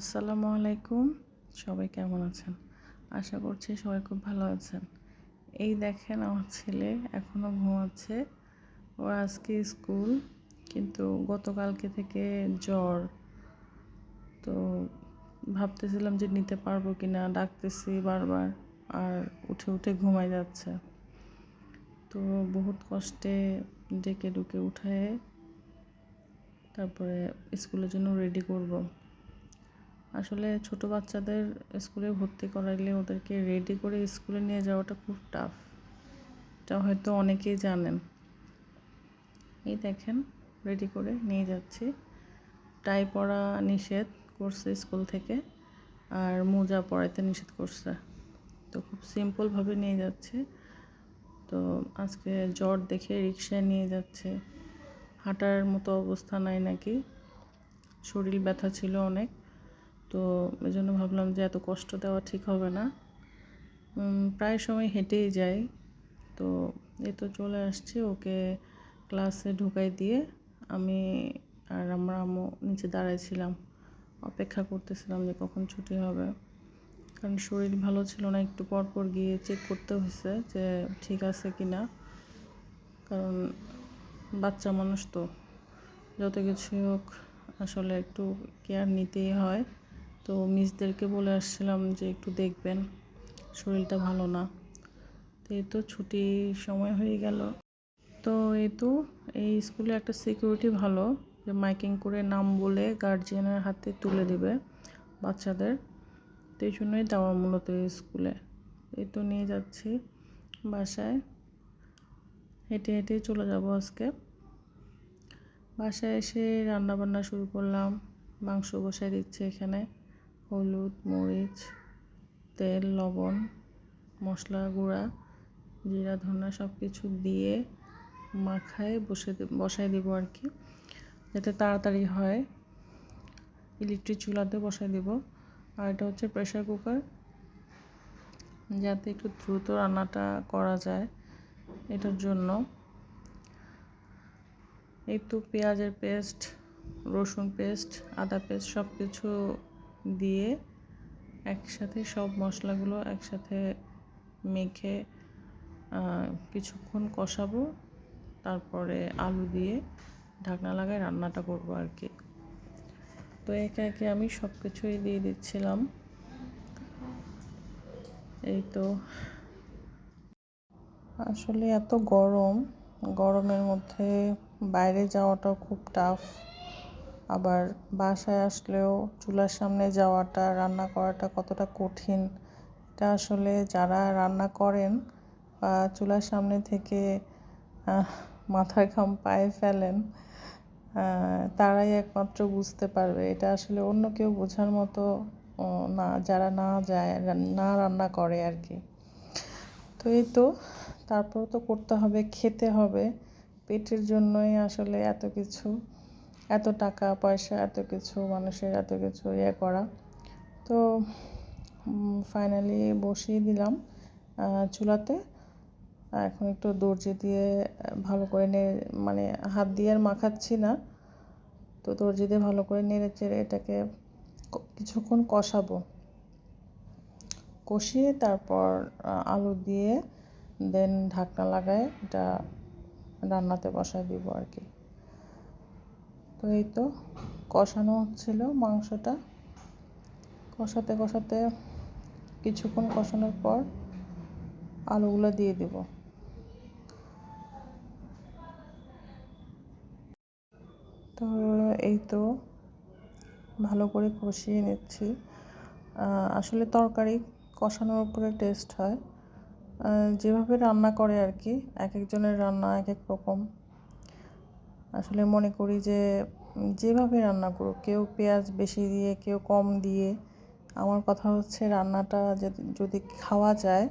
আসসালামু আলাইকুম। সবাই কেমন আছেন? আশা করছি সবাই খুব ভালো আছেন। এই দেখেন আমার ছেলে এখনও ঘুমাচ্ছে। ওর আজকে স্কুল, কিন্তু গতকালকে থেকে জ্বর। তো ভাবতেছিলাম যে নিতে পারব কি না ডাকতেছি বারবার, আর উঠে উঠে ঘুমাই যাচ্ছে। তো বহুত কষ্টে ডেকে ডুকে উঠায় তারপরে স্কুলের জন্য রেডি করব। আসলে ছোট বাচ্চাদের স্কুলে ভর্তি করাইলে ওদেরকে রেডি করে স্কুলে নিয়ে যাওয়াটা খুব টাফ এটা হয়তো অনেকেই জানেন। এই দেখেন রেডি করে নিয়ে যাচ্ছি। টাই পরা নিষেধ করছে স্কুল থেকে, আর মোজা পরাইতে নিষেধ করছে। তো খুব সিম্পলভাবে নিয়ে যাচ্ছে। তো আজকে জ্বর দেখে রিক্সায় নিয়ে যাচ্ছে। হাঁটার মতো অবস্থা নাই নাকি। শরীর ব্যথা ছিল অনেক। তো এই জন্য ভাবলাম যে এত কষ্ট দেওয়া ঠিক হবে না। প্রায় সময় হেঁটেই যাই। তো এ তো চলে আসছে ওকে ক্লাসে ঢুকাই দিয়ে আমি আর আমরা আম্মু নিচে দাঁড়াইছিলাম। অপেক্ষা করতেছিলাম যে কখন ছুটি হবে। কারণ শরীর ভালো ছিল না, একটু পর পর গিয়ে চেক করতে হয়েছে যে ঠিক আছে কি না কারণ বাচ্চা মানুষ তো, যত কিছুই হোক আসলে একটু কেয়ার নিতেই হয়। তো মিসদেরকে বলে আসছিলাম যে একটু দেখবেন, শরীরটা ভালো না। তো এই তো ছুটি সময় হয়ে গেল। তো এই তো এই স্কুলে একটা সিকিউরিটি ভালো, যে মাইকিং করে নাম বলে গার্জিয়ানের হাতে তুলে দিবে বাচ্চাদের। তো এই জন্যই দেওয়া মূলত স্কুলে। এই তো নিয়ে যাচ্ছি বাসায়। হেঁটে হেঁটে চলে যাব আজকে। বাসায় এসে রান্না বান্না শুরু করলাম, মাংস বসাই দিচ্ছে এখানে। হলুদ, মরিচ, তেল, লবণ মশলা গুঁড়া, জিরা, ধনা সব কিছু দিয়ে মাখায় বসে বসাই দেব আর কি। যাতে তাড়াতাড়ি হয়। ইলেকট্রিক চুলাতে বসাই দেব। আর এটা হচ্ছে প্রেশার কুকার যাতে একটু দ্রুত রান্নাটা করা যায় এটার জন্য। তো পেঁয়াজের পেস্ট রসুন পেস্ট আদা পেস্ট সব কিছু দিয়ে একসাথে সব মশলাগুলো একসাথে মেখে কিছুক্ষণ কষাবো। তারপরে আলু দিয়ে ঢাকনা লাগায় রান্নাটা করব আর কি। তো একে একে আমি সব কিছুই দিয়ে দিচ্ছিলাম। এই তো। আসলে এত গরম, গরমের মধ্যে বাইরে যাওয়াটাও খুব টাফ আবার বাসায় আসলেও চুলার সামনে যাওয়াটা, রান্না করাটা কতটা কঠিন, এটা আসলে যারা রান্না করেন বা চুলার সামনে থেকে মাথার ঘাম পায়ে ফেলেন তারাই একমাত্র বুঝতে পারবে। এটা আসলে অন্য কেউ বোঝার মতো না, যারা না যায়, না রান্না করে আর কি তো এই তো, তারপর তো করতে হবে, খেতে হবে, পেটের জন্যই আসলে এত কিছু। এত টাকা, পয়সা, এত কিছু, মানুষের এত কিছু ইয়ে করা। তো ফাইনালি বসিয়ে দিলাম চুলাতে। এখন একটু দর্জি দিয়ে ভালো করে নে মানে হাত দিয়ে আর মাখাচ্ছি না। তো দর্জি দিয়ে ভালো করে নেড়ে চেড়ে এটাকে কিছুক্ষণ কষাবো। কষিয়ে তারপর আলু দিয়ে দেন ঢাকনা লাগায় এটা রান্নাতে বসায় দিব আর কি। তো এই তো কষানো হচ্ছিল মাংসটা। কষাতে কষাতে কিছুক্ষণ কষানোর পর আলুগুলো দিয়ে দেব। তো এই তো ভালো করে কষিয়ে নিচ্ছি। আসলে তরকারি কষানোর উপরে টেস্ট হয়। যেভাবে রান্না করে আর কি, এক একজনের রান্না এক এক রকম। আসলে মনে করি যে, যেভাবে রান্না করুক, কেউ পেঁয়াজ বেশি দিয়ে, কেউ কম দিয়ে, আমার কথা হচ্ছে রান্নাটা যদি খাওয়া যায়,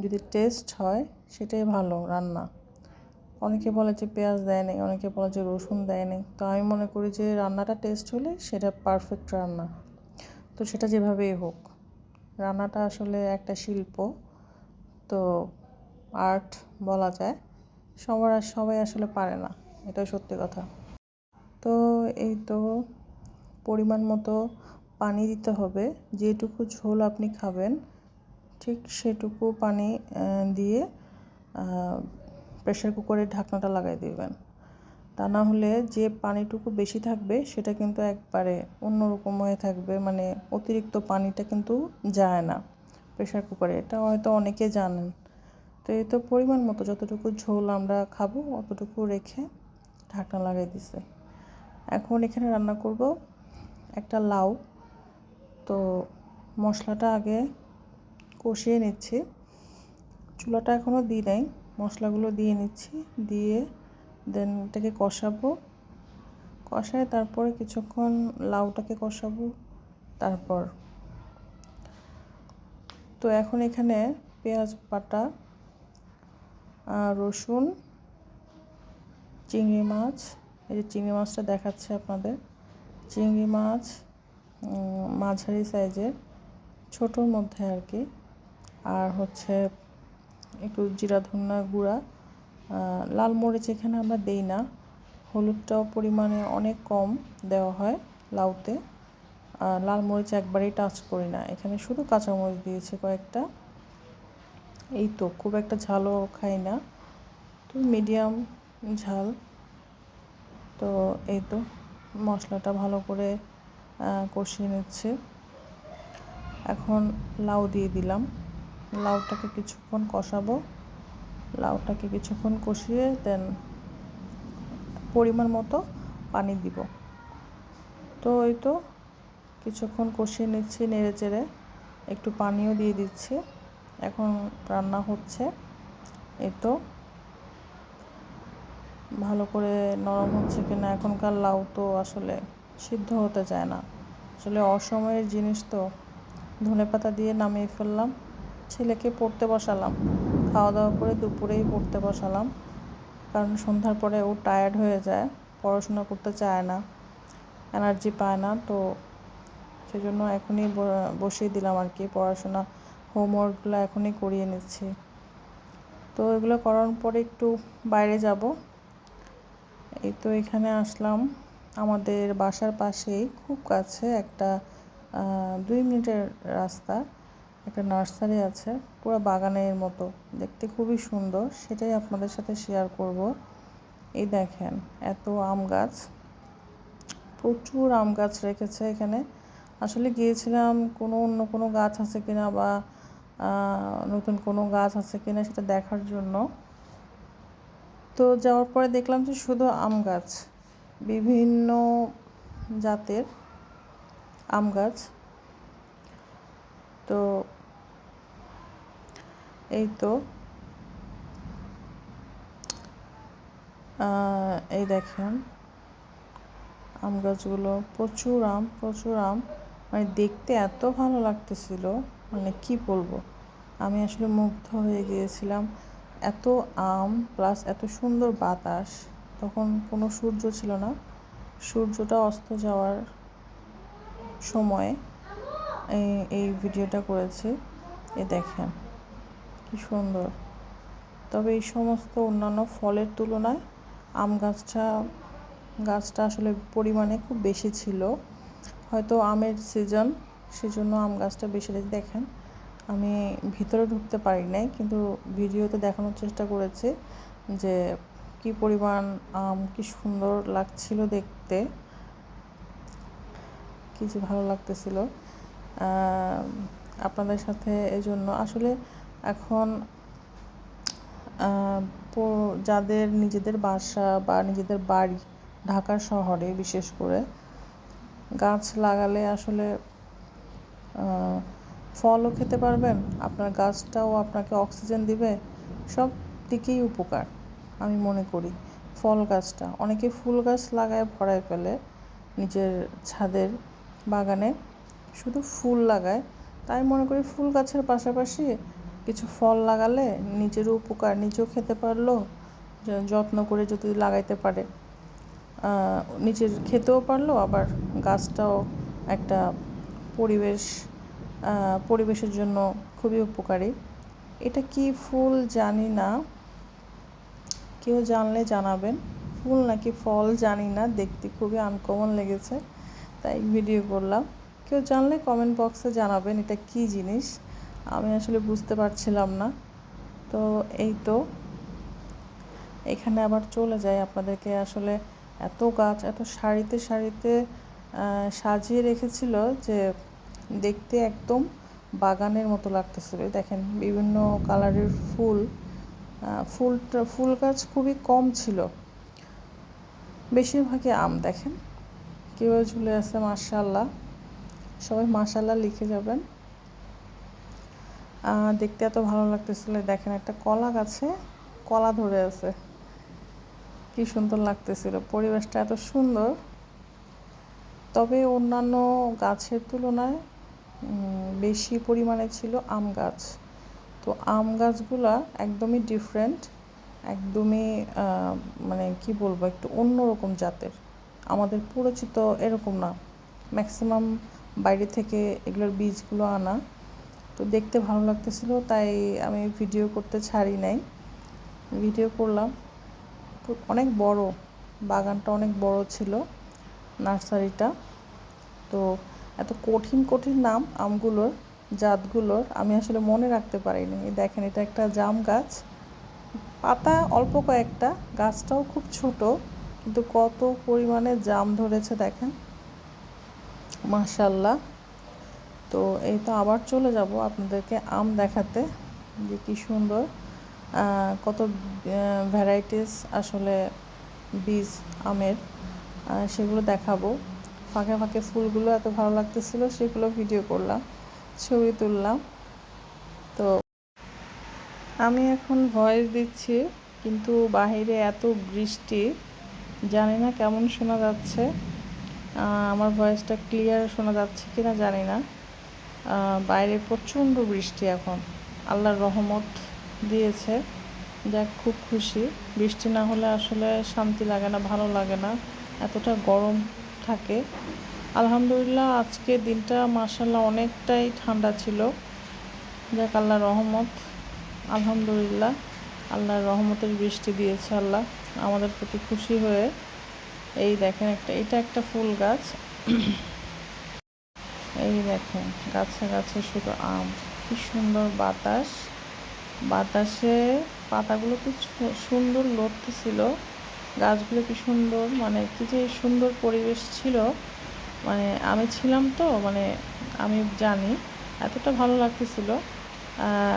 যদি টেস্ট হয়, সেটাই ভালো রান্না। অনেকে বলে যে পেঁয়াজ দেয় নেই, অনেকে বলে যে রসুন দেয় নেই। তো আমি মনে করি যে রান্নাটা টেস্ট হলে সেটা পারফেক্ট রান্না। তো সেটা যেভাবেই হোক, রান্নাটা আসলে একটা শিল্প। তো আর্ট বলা যায়, সবার সবাই আসলে পারে না। এটাই সত্যি কথা। তো এই তো পরিমাণ মতো পানি দিতে হবে। যেটুকু ঝোল আপনি খাবেন, ঠিক সেটুকু পানি দিয়ে প্রেশার কুকারের ঢাকনাটা লাগাই দেবেন। তা না হলে যে পানিটুকু বেশি থাকবে, সেটা কিন্তু একবারে অন্যরকম হয়ে থাকবে। মানে অতিরিক্ত পানিটা কিন্তু যায় না প্রেশার কুকারে এটা হয়তো অনেকে জানেন। তো এই তো পরিমাণ মতো যতটুকু ঝোল আমরা খাব, অতটুকু রেখে ঢাকনা লাগাই দিছে। এখন এখানে রান্না করব একটা লাউ। তো মশলাটা আগে কষিয়ে নিচ্ছি। চুলাটা এখনও দিই নাই, মশলাগুলো দিয়ে নিচ্ছি। দিয়ে দেন এটাকে কষাবো। কষায় তারপরে কিছুক্ষণ লাউটাকে কষাবো, তারপর। তো এখন এখানে পেঁয়াজ বাটা রসুন চিংড়ি মাছ, এই যে চিংড়ি মাছটা দেখাচ্ছে আপনাদের। চিংড়ি মাছ মাঝারি সাইজের, ছোটোর মধ্যে আর কি। আর হচ্ছে একটু জিরা ধন্যার গুঁড়া লাল মরিচ এখানে আমরা দেই না। হলুদটাও পরিমাণে অনেক কম দেওয়া হয় লাউতে। আর লাল মরিচ একবারেই টাচ করি না। এখানে শুধু কাঁচামরিচ দিয়েছে কয়েকটা। এই তো, খুব একটা ঝালও খাই না। তো মিডিয়াম ঝাল। তো এই তো মশলাটা ভালো করে কষিয়ে নিচ্ছে। এখন লাউ দিয়ে দিলাম। লাউটাকে কিছুক্ষণ কষাবো। লাউটাকে কিছুক্ষণ কষিয়ে দেন পরিমাণ মতো পানি দিব। তো ওই তো কিছুক্ষণ কষিয়ে নিচ্ছি নেড়ে চেড়ে। একটু পানিও দিয়ে দিচ্ছি। এখন রান্না হচ্ছে। এই তো ভালো করে নরম হচ্ছে কিনা, এখনকার লাউ তো আসলে সিদ্ধ হতে চায় না। আসলে অসময়ের জিনিস তো। ধনে পাতা দিয়ে নামিয়ে ফেললাম, ছেলেকে পড়তে বসালাম। খাওয়া দাওয়া করে দুপুরেই পড়তে বসালাম, কারণ সন্ধ্যার পরে ও টায়ার্ড হয়ে যায়, পড়াশোনা করতে চায় না এনার্জি পায় না, তো সেজন্য এখনই বসিয়ে দিলাম আর কি পড়াশোনা। হোমওয়ার্কগুলো এখনই করিয়ে নিচ্ছি। তো এগুলো করার পরে একটু বাইরে যাব। এই তো এখানে আসলাম। আমাদের বাসার পাশেই, খুব কাছে একটা দুই মিনিটের রাস্তা। একটা নার্সারি আছে, পুরো বাগানের মতো। দেখতে খুবই সুন্দর, সেটাই আপনাদের সাথে শেয়ার করব। এই দেখেন, এত আম গাছ। প্রচুর আম গাছ রেখেছে এখানে। আসলে গিয়েছিলাম, কোনো অন্য কোনো গাছ আছে কিনা বা নতুন কোনো গাছ আছে কিনা সেটা দেখার জন্য। তো যাওয়ার পরে দেখলাম যে শুধু আম গাছ, বিভিন্ন জাতের আম গাছ। তো এই তো এই দেখেন আম গাছগুলো, প্রচুর আম প্রচুর আম। মানে দেখতে এত ভালো লাগতেছিল মানে কি বলব? আমি আসলে মুগ্ধ হয়ে গিয়েছিলাম। এত আম প্লাস এত সুন্দর বাতাস, তখন কোনো সূর্য ছিল না। সূর্যটা অস্ত যাওয়ার সময় এই ভিডিওটা করেছি। এ দেখেন, কি সুন্দর। তবে এই সমস্ত অন্যান্য ফলের তুলনায় আম গাছটা গাছটা আসলে পরিমাণে খুব বেশি ছিল। হয়তো আমের সিজন সেজন্য আম গাছটা বেশি দেখেন। আমি ভিতরে ঢুকতে পারি নাই, কিন্তু ভিডিওতে দেখানোর চেষ্টা করেছি যে কি পরিমাণ আম, কি সুন্দর লাগছিল দেখতে, কি যে ভালো লাগতেছিল। আপনাদের সাথে এই জন্য আসলে এখন যাদের নিজেদের বাসা বা নিজেদের বাড়ি ঢাকা শহরে বিশেষ করে, গাছ লাগালে আসলে ফলও খেতে পারবেন, আপনার গাছটাও আপনাকে অক্সিজেন দিবে, সব দিকেই উপকার, আমি মনে করি। ফল গাছটা, অনেকে ফুল গাছ লাগায় ভরায় ফেলে নিজের ছাদের বাগানে, শুধু ফুল লাগায়, তাই মনে করি ফুল গাছের পাশাপাশি কিছু ফল লাগালে নিজেরও উপকার, নিজেও খেতে পারল যত্ন করে যদি লাগাইতে পারে। নিজের খেতেও পারল, আবার গাছটাও একটা পরিবেশ পরিবেশের জন্য খুবই উপকারী। এটা কি ফুল জানি না। কেউ জানলে জানাবেন। ফুল নাকি ফল জানি না, দেখতে খুবই আনকমন লেগেছে, তাই ভিডিও করলাম। কেউ জানলে কমেন্ট বক্সে জানাবেন এটা কি জিনিস, আমি আসলে বুঝতে পারছিলাম না। তো এই তো, এখানে আবার চলে যায় আপনাদেরকে। আসলে এত গাছ, এত সারিতে সারিতে সাজিয়ে রেখেছিল যে দেখতে একদম বাগানের মতো লাগতেছিল দেখেন, বিভিন্ন কালারের ফুল ফুলটা ফুল গাছ খুবই কম ছিল। বেশিরভাগই আম, দেখেন। কেউ ঝুলে আছে মার্শাল্লাহ সবাই মার্শাল্লাহ লিখে যাবেন। দেখতে এত ভালো লাগতেছিল, দেখেন একটা কলা গাছে কলা ধরে আছে। কি সুন্দর লাগতেছিল, পরিবেশটা এত সুন্দর। তবে অন্যান্য গাছের তুলনায় বেশি পরিমাণে ছিল আম গাছ। তো আম গাছগুলা একদমই ডিফারেন্ট একদমই মানে কি বলব, একটু অন্যরকম জাতের। আমাদের পরিচিত এরকম না। ম্যাক্সিমাম বাইরে থেকে এগুলোর বীজগুলো আনা। তো দেখতে ভালো লাগতেছিল, তাই আমি ভিডিও করতে ছাড়ি নাই। ভিডিও করলাম। তো অনেক বড়, বাগানটা অনেক বড় ছিল, নার্সারিটা। তো এত কঠিন কঠিন নাম আমগুলোর, জাতগুলোর আমি আসলে মনে রাখতে পারিনি। দেখেন, এটা একটা জাম গাছ। পাতা অল্প কয়েকটা, গাছটাও খুব ছোট, কিন্তু কত পরিমাণে জাম ধরেছে দেখেন। মাশাল্লাহ তো এই তো আবার চলে যাব আপনাদেরকে আম দেখাতে, যে কি সুন্দর কত ভ্যারাইটিস আসলে বীজ, আমের সেগুলো দেখাবো। ফাঁকে ফাঁকে ফুলগুলো এত ভালো লাগতেছিল, সেগুলো ভিডিও করলাম, ছবি তুললাম। তো আমি এখন ভয়েস দিচ্ছি, কিন্তু বাহিরে এত বৃষ্টি, জানি না কেমন শোনা যাচ্ছে। আমার ভয়েসটা ক্লিয়ার শোনা যাচ্ছে কি না জানি না। বাইরে প্রচণ্ড বৃষ্টি এখন, আল্লাহর রহমত দিয়েছে। যাক, খুব খুশি। বৃষ্টি না হলে আসলে শান্তি লাগে না, ভালো লাগে না। এতটা গরম থাকে। আলহামদুলিল্লাহ, আজকে দিনটা মাসাল্লাহ অনেকটাই ঠান্ডা ছিল। যাক আল্লাহ রহমত। আলহামদুলিল্লাহ, আল্লাহর রহমতের বৃষ্টি দিয়েছে আল্লাহ। আমাদের প্রতি খুশি হয়ে। এই দেখেন একটা, এটা একটা ফুল গাছ। এই দেখেন, গাছে গাছে শুধু আম। কি সুন্দর বাতাস। বাতাসে পাতাগুলো কি সুন্দর লড়তেছিল। গাছগুলো কি সুন্দর? মানে কি যে সুন্দর পরিবেশ ছিল। মানে আমি ছিলাম তো মানে আমি জানি, এতটা ভালো লাগতেছিল।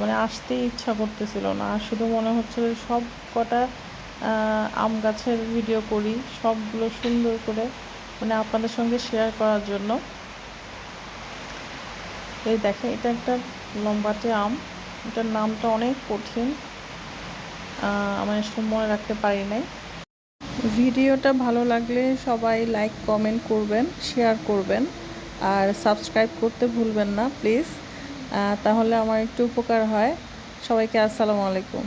মানে আসতেই ইচ্ছা করতেছিল না। শুধু মনে হচ্ছিল সব কটা আম গাছের ভিডিও করি, সবগুলো সুন্দর করে মানে আপনাদের সঙ্গে শেয়ার করার জন্য। এই দেখে এটা একটা লম্বাটে আম। এটার নামটা অনেক কঠিন। আমার মনে রাখতে পারি নাই। ভিডিওটা ভালো লাগলে সবাই লাইক কমেন্ট করবেন শেয়ার করবেন, আর সাবস্ক্রাইব করতে ভুলবেন না প্লিজ তাহলে আমার একটু উপকার হয়। সবাইকে আসসালামু আলাইকুম।